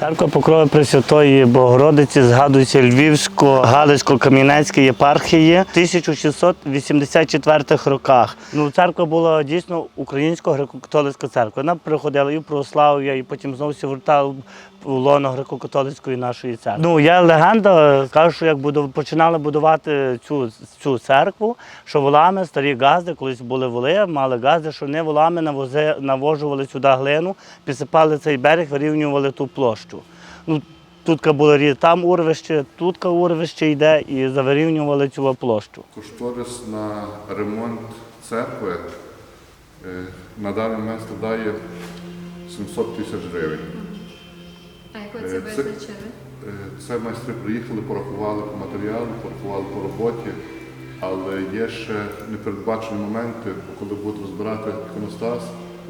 Церква Покрови Пресвятої Богородиці згадується Львівсько-Галицько-Кам'янецької єпархії в 1684 роках. Ну, церква була дійсно українсько греко-католицька церква. Вона приходила і в православ'я, і потім знову вертала в лоно греко-католицької нашої церкви. Ну, є легенда, кажуть, що як будов- починали будувати цю, цю церкву, що волами, старі газди, колись були воли, мали газди, що не волами навози, навожували сюди глину, підсипали цей берег, вирівнювали ту площу. Ну, Тут було там урвище, тут урвище йде і завирівнювали цю площу. Кошторис на ремонт церкви е, на даний момент складає 700 тисяч гривень. А як ви це Е, це- визначили? Е, Це майстри приїхали, порахували по матеріалу, порахували по роботі, але є ще непередбачені моменти, коли будуть розбирати іконостас,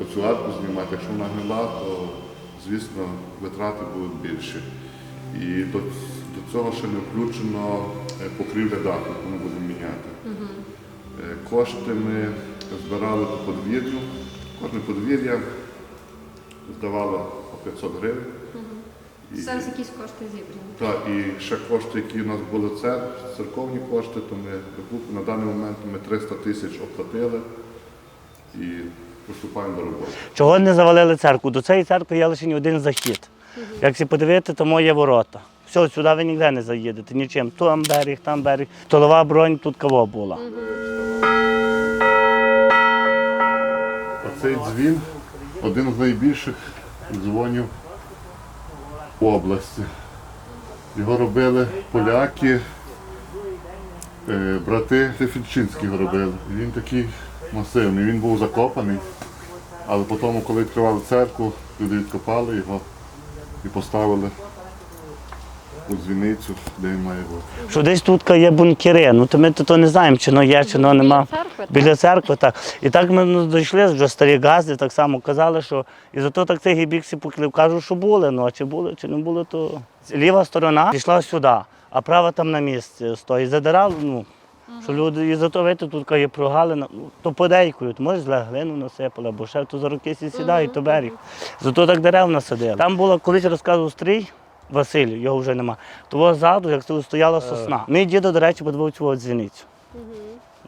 оцю арку знімати. Якщо вона гнила, то звісно витрати будуть більші. І до, до цього ще не включено е, покрівля даху, яку ми будемо міняти. Е, Кошти ми збирали по подвір'ю. Кожне подвір'я здавало по 500 гривень. І- Зараз якісь кошти зібрані. так, і ще кошти, які у нас були цер, церковні кошти, то ми на даний момент ми 300 тисяч оплатили і приступаємо до роботи. Чого не завалили церкву? До цієї церкви є лише один захід. Як всі подивити, то моє ворота. Все, сюди ви ніде не заїдете, нічим. Там берег, там берег. Толова бронь тут кого була. Оцей дзвін один з найбільших дзвонів в області. Його робили поляки, е, брати Тефільчинські його робили. Він такий масивний, він був закопаний, але потім, коли відкривали церкву, люди відкопали його і поставили у дзвіницю, де він має бути. Що десь тут є бункери. Ну то ми то, не знаємо, чи воно є, чи воно нема. церкви, так? Біля церкви, так. І так ми ну, дійшли, вже старі газди так само казали, що і зато так цей біксі поклив. Кажуть, що були, ну а чи були, чи не були, то ліва сторона пішла сюди, а права там на місці стоїть. Задирали, ну. Що люди, і зато видите, тут є прогалина, ну, то подейкують, може зле глину насипали, або ще то за роки сі сідають, то берег. Зато так дерев насадили. Там було, колись розказував стрій Василь, його вже нема. Того ззаду, як тут стояла сосна. Мій дідо, до речі, подивив цю дзвіницю.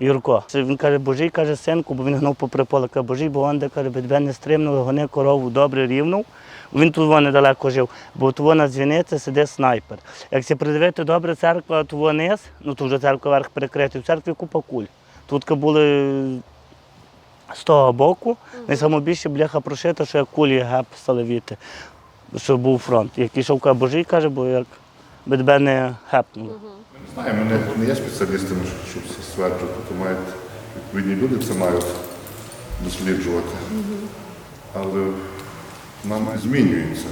Юрко. Він каже, Божий каже, синку, бо він гнав попри поле. Каже, Божий, бо он де каже, тебе не стримнули, гони корову добре рівну. Він тут недалеко жив, бо тут на дзвіниці сидить снайпер. Як се придивити добре церква, то во низ, ну тут вже церква верх перекрита, в церкві купа куль. Тут були з того боку, найсамобільше бляха прошита, що як кулі геп салевіти, що був фронт. Як ішов каже, Божий каже, бо як би тебе не гепнули. Знаю, ми не, не є спеціалістами, щоб це стверджувати, то мають відповідні люди це мають досліджувати. Але нам змінюється.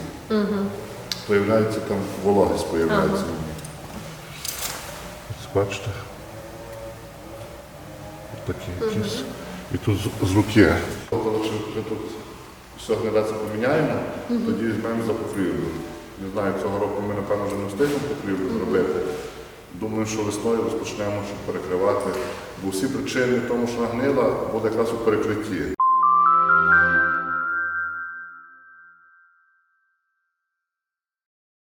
Появляється там вологість, появляється. Ось Бачите? Ось Такі якісь. І тут з, з руки. Коли вже вже тут все гнедається поміняємо, тоді візьмемо за покрівлю. Не знаю, цього року ми, напевно, вже не встигнемо покрівлю зробити. Думаю, що весною розпочнемо, щоб перекривати. Бо всі причини тому, що нагнила, буде якраз у перекритті.